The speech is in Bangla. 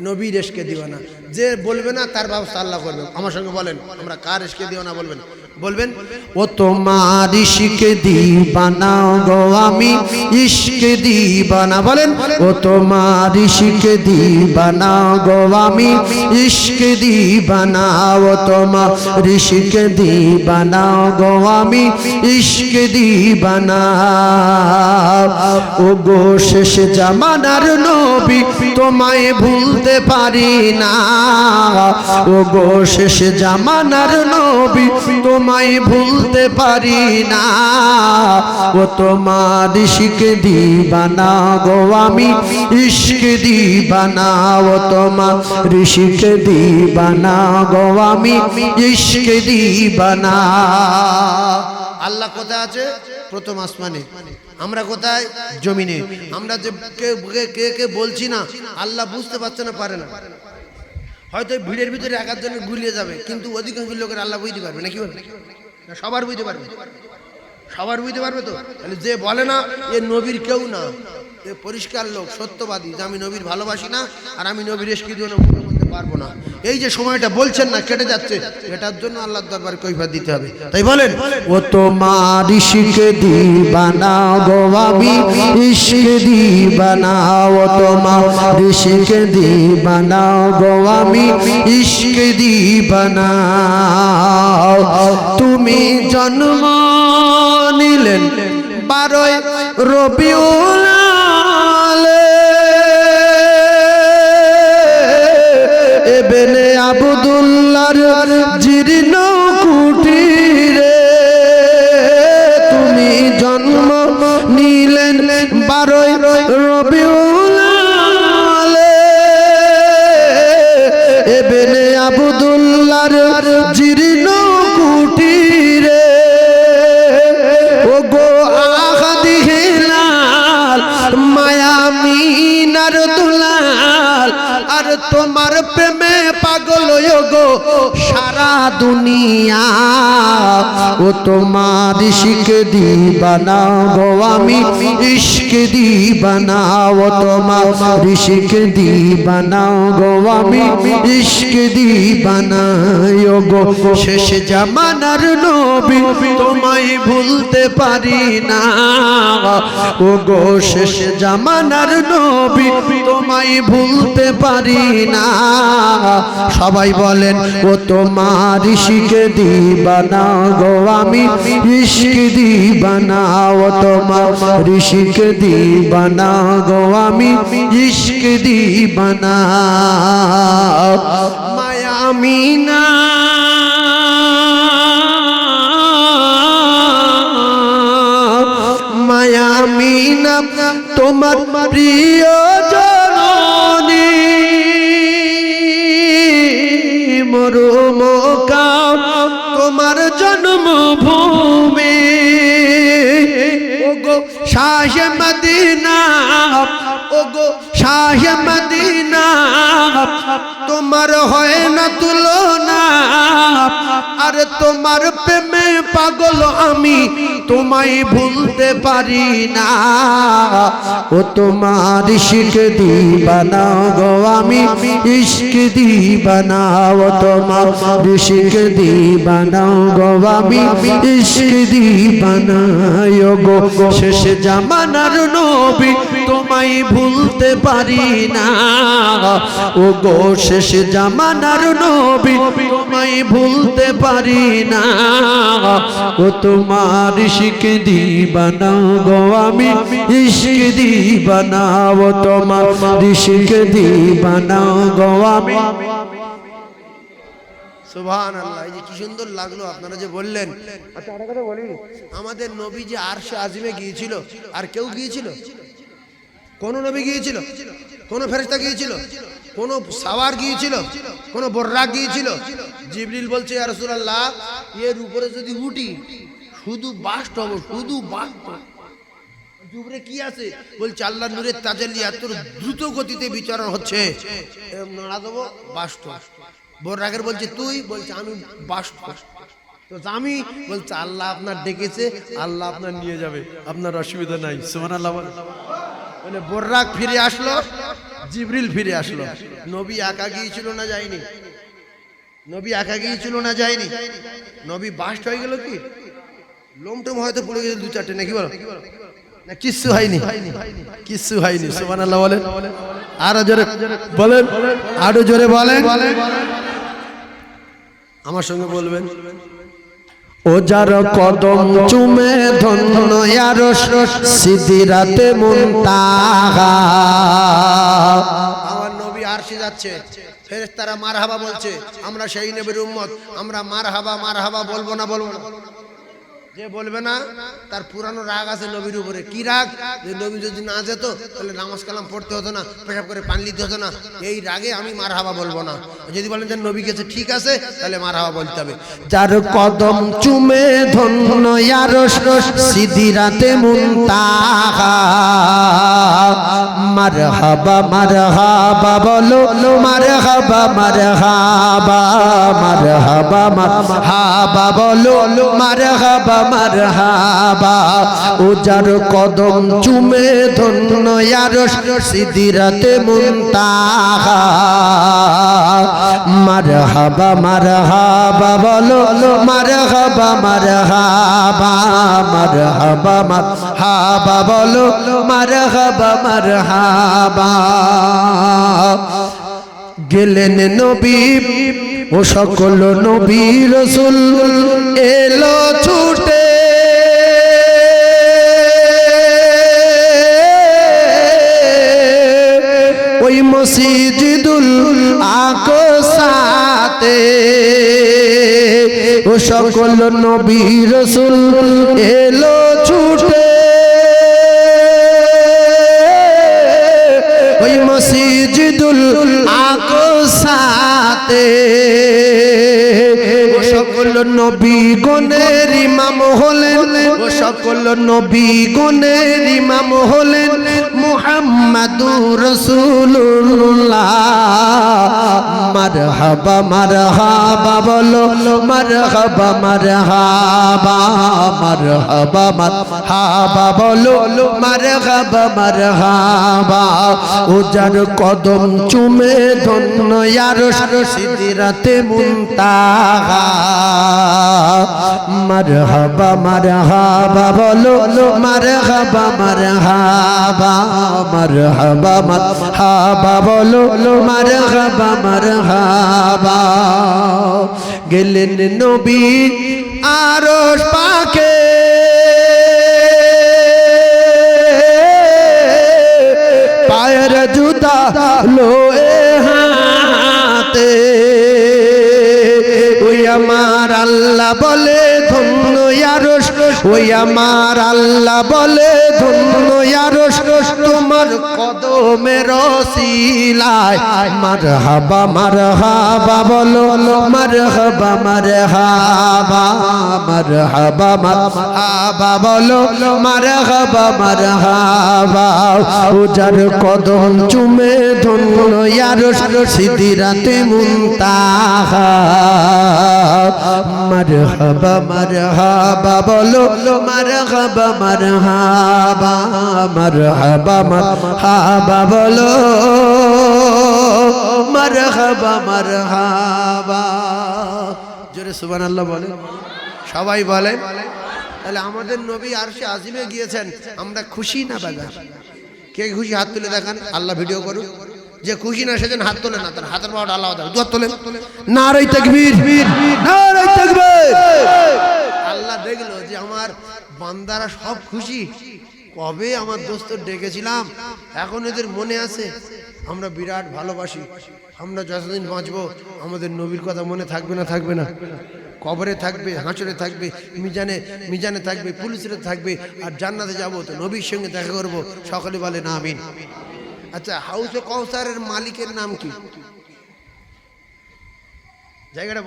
নবীর রেশকে দিও না। যে বলবে না, তার ব্যবস্থা আল্লাহ করবে আমার সঙ্গে বলেন, আমরা কার রেশকে দিও না বলবেন? বলবেন? ও তোমার ইশকে দিবানা গো আমি, ইশকে দিবানা বলেন। ও তোমার ইশকে দিবানা গো আমি, ইশকে দিবানা ও তোমার ইশকে দিবানা গো আমি, ইশকে দিবানা। ও গো শেষ জামানার নবী, তোমায় ভুলতে পারি না। ও গো শেষ জামানার নবী, তোমায় ভুলতে পারি না। ও তোমার ইশক দিবানা গো, আমি ইশক দিবানা। ও তোমার ঋষিক দিবানা গো, আমি ইশক দিবানা। আল্লাহ কোথায় আছে? প্রথম আসমানে। আমরা কোথায়? জমিনে। আমরা যে কে কে বলছি না, আল্লাহ বুঝতে পারছে না, পারে না। হয়তো ভিড়ের ভিতরে একার একজনের গুলিয়ে যাবে, কিন্তু অধিকাংশ লোকের আল্লাহ বুঝতে পারবে না কি বলবে সবার বুঝতে পারবে। সবার বুঝতে পারবে তো? তাহলে যে বলে না, এ নবীর কেউ না। এ পরিষ্কার লোক, সত্যবাদী। যে আমি নবীর ভালোবাসি না, আর আমি নবীর এসকি দিয়ে বলতে পারব না। এই যে সময়টা বলছেন না, কেটে যাচ্ছে। এটার জন্য আল্লাহর দরবার কৈফাত দিতে হবে। তাই বলেন, ও তোমার ইশক দিবানা গো আমি ইশক দিবানা, ও তোমার ইশক দিবানা গো আমি ইশক দিবানা। তুমি জন্ম নিলেন বারোই রবিউল আবুদুল্লার জীর্ণ কুটিরে তুমি জন্ম নিলেন বারোই রবিউল এবেনে জীর্ণ কুটিরে ও আহাদি হেলাল, মায়া মিনার দুলাল, আর তোমার প্রেমে সারা দুনিয়া, ও তোমার ইশক দিবানা, গো আমি ইশক দিবানা, ও তোমার ইশক দিবানা, গো আমি ইশক ও গো শেষ জামানার নবী তোমায় ভুলতে পারি না, ও গো শেষ জামানার নবী তোমায় ভুলতে পারি না, সবাই বলেন, ও তোমার ইশিকে দিবানা গো, আমি ইশক দিবানা ও তোমার ইশিকে দিবানা গো, আমি ইশক দিবানা। মায়া মিনা। তোমার প্রিয় জননী তোমার জন্মভূমি। ওগো শাহ মদিনা ওগো শাহ মদিনা। তোমার হয় না তুলনা, আর তোমার প্রেমে পাগল আমি তোমায় ভুলতে পারি না। ও তোমার ইশক দিবানা গো আমি, ইশক দিবানা, ও তোমার ইশক দিবানা গো আমি, ইশক দিবানা, ও গো শেষ জামানার নবী তোমায় ভুলতে পারি না। ও গো শেষ জামানার নবী তোমায় ভুলতে পারি না। ও তোমার ইশক দিবানা গো আমি ইশক দিবানা। ও তোমার ইশক দিবানা গো আমি সুবহান আল্লাহ এই যে কি সুন্দর লাগল আপনারা যে বললেন। আচ্ছা একটা কথা বলি। আমাদের নবী যে আরশে আজিমে গিয়েছিল আর কেউ গিয়েছিল? কোন নবী গিয়েছিল? কোন ফেরেশতা গিয়েছিল? কোন সাওয়ার গিয়েছিল, কোন বর্রাক গিয়েছিল। জিবরিল বলছে রাসূলুল্লাহ, এর উপরে যদি উঠি, শুধু বাস্ট হব, শুধু বাস্ট উপরে কি আছে? বলছে, আল্লাহ নূরের তাজাল্লি এত দ্রুত গতিতে বিচরণ হচ্ছে। নাড়া দেবো বাস্ট বোর বলছে, তুই? বলছে, আমি বাস্ট তো আমি বলছে, আল্লাহ আপনার ডেকেছে, আল্লাহ আপনার নিয়ে যাবে, আপনার অসুবিধা নাই। সুমান আল্লাহ বোর্রাক ফিরে আসলো জিবরিল ফিরে আসলো। নবী একা গিয়েছিল না যায়নি? নবী একা গিয়েছিল না যায়নি? নবী বাস্ট হয়ে গেল কি? লোমটম হয়তো পড়ে গেছিল দু চারটে, নাকি বলো? না, কিচ্ছু হয়নি। কিচ্ছু হয়নি সোমান আল্লাহ বলেন। আরও জোরে বলেন, আরও জোরে বলেন। আমার সঙ্গে বলবেন। ও যার কদম চুমে ধন্য আরও সিদিরাতে মুনতাহা। আমার নবী আরশি যাচ্ছে। ফেরেশতারা মারহাবা বলছে আমরা সেই নবীর উম্মত আমরা মার মারহাবা মারহাবা বলব না বলব না। যে বলবে না, তার পুরানো রাগ আছে নবীর উপরে। কি রাগ? যে নবী যদি না যেত, তাহলে নামাজ কালাম পড়তে হতো না, পেশাব করে পান দিতে হতো না। এই রাগে আমি মার হাবা বলব না। যদি বলেন যে নবী গেছে ঠিক আছে, তাহলে মার হাবা বলতে হবে। যার কদম চুমে ধন্য আরও সিদিরাতে মুনতাহা। মারহাবা মারহাবা বলো, মারহাবা মারহাবা মারহাবা মারহাবা বলো, মারহাবা মারহাবা। ও যার কদম চুমে ধন্য আরও সিদিরাতে মুনতাহা। মারহাবা মারহাবা, বলো মারহাবা মারহাবা মারহাবা মারহাবা, বলো, মারহাবা মারহাবা। গেলেন নবী ও সকল নবী রসুল এলো ছুটে। ওই মসজিদুল আকসাতে সকল নবী রসুল। এলো সকল নবী গণের ইমাম হলেন মুহাম্মাদুর রাসূলুল্লাহ। মারহাবা মারহাবা বলো, মারহাবা মারহাবা মারহাবা মারহাবা বলো, মারহাবা মারহাবা। যার কদম চুমে ধন্য ইয়ার সিদিরাতে মুনতাহা। মারহাবা মারহাবা বলো, মারহাবা মারহাবা মারহাবা মারহাবা বলো, মারহাবা মারহাবা। গেলেন নবী আরশ পাকে। পায়ের জুতা লোয়ে হাতে। ওই আমার আল্লাহ বলে ধন্য ইয়ারস ওই আমার আল্লাহ বলে ধন্য ইয়ারস তোমার কদমের রসিলায় মার হাবা মার হাবা বলো মার হাবা মার হাবা মার হাবা মার হাবা বলো মার হাবা মার হাবা ও যার কদম চুমে ধন্য ইয়ারস সিদিরাতে মুনতাহা। মারহাবা মারহাবা বলো, মারহাবা মারহাবা মারহাবা মারহাবা বলো, মারহাবা মারহাবা। জোরে সুবহানাল্লাহ বলে। সবাই বলে, তাহলে আমাদের নবী আরশে আজিমে গিয়েছেন, আমরা খুশি না বাজার কে খুশি? হাত তুলে দেখান, আল্লাহ ভিডিও করুন যে খুশি না সেদিন হাত তোলে না, তার হাতের পাওয়াটা আল্লাহ দু হাত তোলেন। নারাই তাকবীর নারাই তাকবীর। আল্লাহ দেখল যে আমার বান্দারা সব খুশি। কবে আমার দোস্ত ডেকেছিলাম? এখন এদের মনে আছে, আমরা বিরাট ভালোবাসি, আমরা যতদিন বাঁচবো, আমাদের নবীর কথা মনে থাকবে না থাকবে না। কবরে থাকবে হাঁচড়ে থাকবে, মিজানে মিজানে থাকবে, পুলিশের থাকবে, আর জান্নাতে যাব তো নবীর সঙ্গে দেখা করব, সকলে বলে না, আমিন। আচ্ছা হাউসে কৌসারের মালিকের নাম কি? জায়গাটা